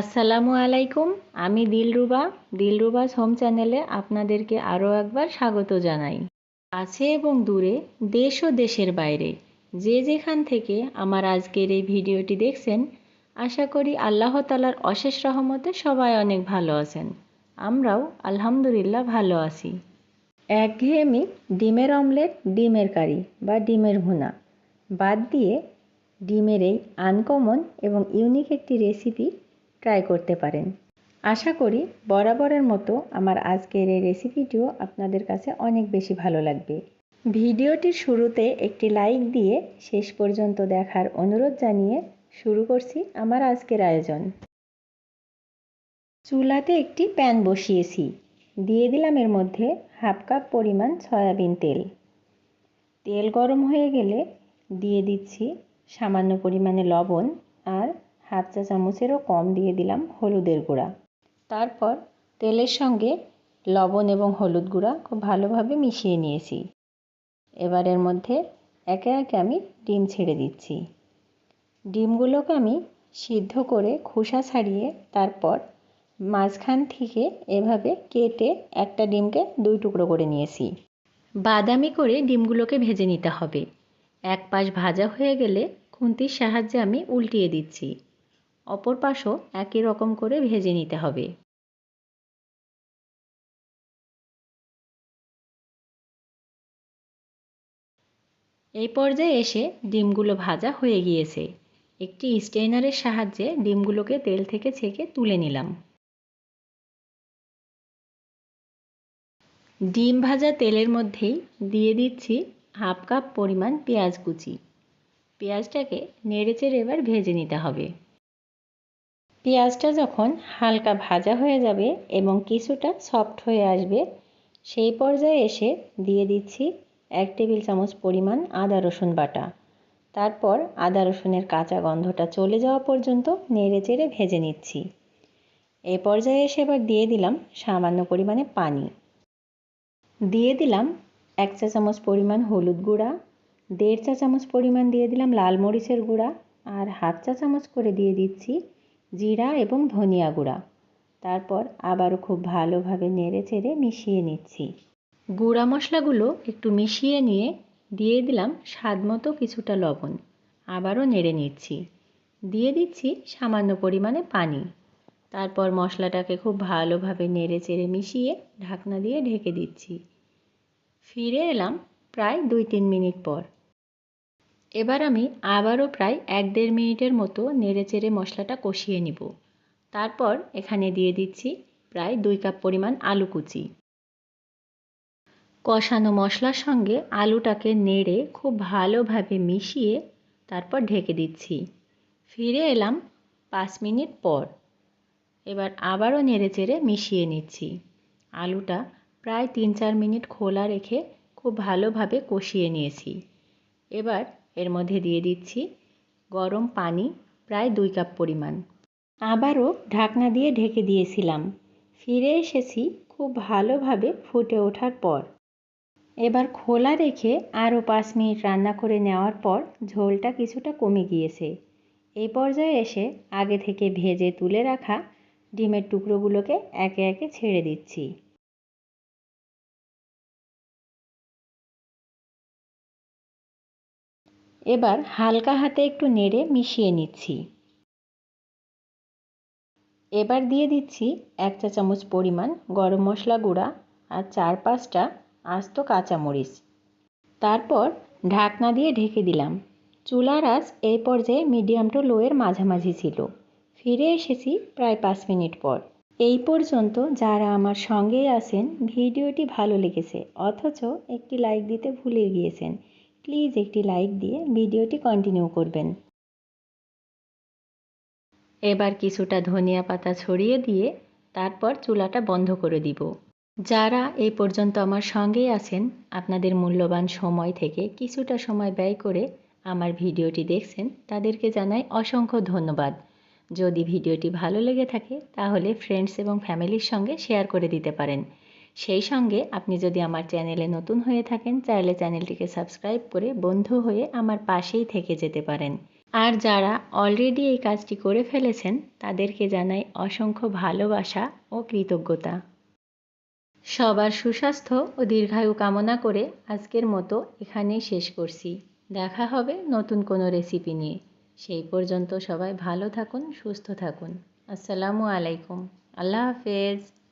আসসালামু আলাইকুম, আমি দিলরুবা। দিলরুবাস হোম চ্যানেলে আপনাদেরকে আরও একবার স্বাগত জানাই। কাছে এবং দূরে, দেশ ও দেশের বাইরে, যে যেখান থেকে আমার আজকের এই ভিডিওটি দেখছেন, আশা করি আল্লাহ তালার অশেষ রহমতে সবাই অনেক ভালো আছেন। আমরাও আলহামদুলিল্লাহ ভালো আছি। একঘেয়েমি ডিমের অমলেট, ডিমের কারি বা ডিমের ভুনা। বাদ দিয়ে ডিমের এই আনকমন এবং ইউনিক একটি রেসিপি ট্রাই করতে পারেন। আশা করি বরাবরের মতো আমার আজকের এই রেসিপিটিও আপনাদের কাছে অনেক বেশি ভালো লাগবে। ভিডিওটির শুরুতে একটি লাইক দিয়ে শেষ পর্যন্ত দেখার অনুরোধ জানিয়ে শুরু করছি আমার আজকের আয়োজন। চুলাতে একটি প্যান বসিয়েছি। দিয়ে দিলাম এর মধ্যে হাফ কাপ পরিমাণ সয়াবিন তেল। তেল গরম হয়ে গেলে দিয়ে দিচ্ছি সামান্য পরিমাণে লবণ আর হাফ চা চামচেরও কম দিয়ে দিলাম হলুদের গুঁড়া। তারপর তেলের সঙ্গে লবণ এবং হলুদ গুঁড়া খুব ভালোভাবে মিশিয়ে নিয়েছি। এবার এর মধ্যে একে একে আমি ডিম ছেড়ে দিচ্ছি। ডিমগুলোকে আমি সিদ্ধ করে খোসা ছাড়িয়ে তারপর মাঝখান থেকে এভাবে কেটে একটা ডিমকে দুই টুকরো করে নিয়েছি। বাদামি করে ডিমগুলোকে ভেজে নিতে হবে। এক পাশ ভাজা হয়ে গেলে খুন্তির সাহায্যে আমি উল্টিয়ে দিচ্ছি। অপর পাশও একই রকম করে ভেজে নিতে হবে। এই পর্যায়ে এসে ডিমগুলো ভাজা হয়ে গিয়েছে। একটি স্টেইনারের সাহায্যে ডিমগুলোকে তেল থেকে ছেঁকে তুলে নিলাম। ডিম ভাজা তেলের মধ্যেই দিয়ে দিচ্ছি হাফ কাপ পরিমাণ পেঁয়াজ কুচি। পেঁয়াজটাকে নেড়েচেড়ে এবার ভেজে নিতে হবে। পেঁয়াজটা যখন হালকা ভাজা হয়ে যাবে এবং কিছুটা সফট হয়ে আসবে, সেই পর্যায়ে এসে দিয়ে দিচ্ছি এক টেবিল চামচ পরিমাণ আদা রসুন বাটা। তারপর আদা রসুনের কাঁচা গন্ধটা চলে যাওয়া পর্যন্ত নেড়ে চেড়ে ভেজে নিচ্ছি। এ পর্যায়ে এসে এবার দিয়ে দিলাম সামান্য পরিমাণে পানি। দিয়ে দিলাম এক চা চামচ পরিমাণ হলুদ গুঁড়া, দেড় চা চামচ পরিমাণ দিয়ে দিলাম লাল মরিচের গুঁড়া আর হাফ চা চামচ করে দিয়ে দিচ্ছি জিরা এবং ধনিয়া গুঁড়া। তারপর আবারও খুব ভালোভাবে নেড়ে চেড়ে মিশিয়ে নিচ্ছি। গুঁড়া মশলাগুলো একটু মিশিয়ে নিয়ে দিয়ে দিলাম স্বাদ মতো কিছুটা লবণ। আবারও নেড়ে নিচ্ছি। দিয়ে দিচ্ছি সামান্য পরিমাণে পানি। তারপর মশলাটাকে খুব ভালোভাবে নেড়ে চেড়ে মিশিয়ে ঢাকনা দিয়ে ঢেকে দিচ্ছি। ফিরে এলাম প্রায় দুই তিন মিনিট পর। এবার আমি আবারও প্রায় এক দেড় মিনিটের মতো নেড়ে চেড়ে মশলাটা কষিয়ে নিব। তারপর এখানে দিয়ে দিচ্ছি প্রায় দুই কাপ পরিমাণ আলু কুচি। কষানো মশলার সঙ্গে আলুটাকে নেড়ে খুব ভালোভাবে মিশিয়ে তারপর ঢেকে দিচ্ছি। ফিরে এলাম পাঁচ মিনিট পর। এবার আবারও নেড়ে চেড়ে মিশিয়ে নিচ্ছি। আলুটা প্রায় তিন চার মিনিট খোলা রেখে খুব ভালোভাবে কষিয়ে নিয়েছি। এবার এর মধ্যে দিয়ে দিচ্ছি গরম পানি, প্রায় দুই কাপ পরিমাণ। আবারও ঢাকনা দিয়ে ঢেকে দিয়েছিলাম। ফিরে এসেছি খুব ভালোভাবে ফুটে ওঠার পর। এবার খোলা রেখে আরও পাঁচ মিনিট রান্না করে নেওয়ার পর ঝোলটা কিছুটা কমে গিয়েছে। এই পর্যায়ে এসে আগে থেকে ভেজে তুলে রাখা ডিমের টুকরোগুলোকে একে একে ছেড়ে দিচ্ছি। এবার হালকা হাতে একটু নেড়ে মিশিয়ে নিচ্ছি। এবার দিয়ে দিচ্ছি এক চা চামচ পরিমাণ গরম মশলা গুঁড়া আর চার পাঁচটা আস্ত কাঁচামরিচ। তারপর ঢাকনা দিয়ে ঢেকে দিলাম। চুলার আঁচ এই পর্যায়ে মিডিয়াম টু লোয়ের মাঝামাঝি ছিল। ফিরে এসেছি প্রায় পাঁচ মিনিট পর। এই পর্যন্ত যারা আমার সঙ্গেই আছেন, ভিডিওটি ভালো লেগেছে, অথচ একটি লাইক দিতে ভুলে গিয়েছেন। প্লিজ একটি লাইক দিয়ে ভিডিওটি কন্টিনিউ করবেন। এবার কিছুটা ধনিয়া পাতা ছড়িয়ে দিয়ে তারপর চুলাটা বন্ধ করে দিব। যারা এই পর্যন্ত আমার সঙ্গেই আছেন, আপনাদের মূল্যবান সময় থেকে কিছুটা সময় ব্যয় করে আমার ভিডিওটি দেখছেন, তাদেরকে জানাই অসংখ্য ধন্যবাদ। যদি ভিডিওটি ভালো লেগে থাকে, তাহলে ফ্রেন্ডস এবং ফ্যামিলির সঙ্গে শেয়ার করে দিতে পারেন। সেই সঙ্গে আপনি যদি আমার চ্যানেলে নতুন হয়ে থাকেন, চাইলে চ্যানেলটিকে সাবস্ক্রাইব করে বন্ধু হয়ে আমার পাশেই থেকে যেতে পারেন। আর যারা অলরেডি এই কাজটি করে ফেলেছেন, তাদেরকে জানাই অসংখ্য ভালোবাসা ও কৃতজ্ঞতা। সবার সুস্বাস্থ্য ও দীর্ঘায়ু কামনা করে আজকের মতো এখানেই শেষ করছি। দেখা হবে নতুন কোনো রেসিপি নিয়ে। সেই পর্যন্ত সবাই ভালো থাকুন, সুস্থ থাকুন। আসসালামু আলাইকুম। আল্লাহ হাফেজ।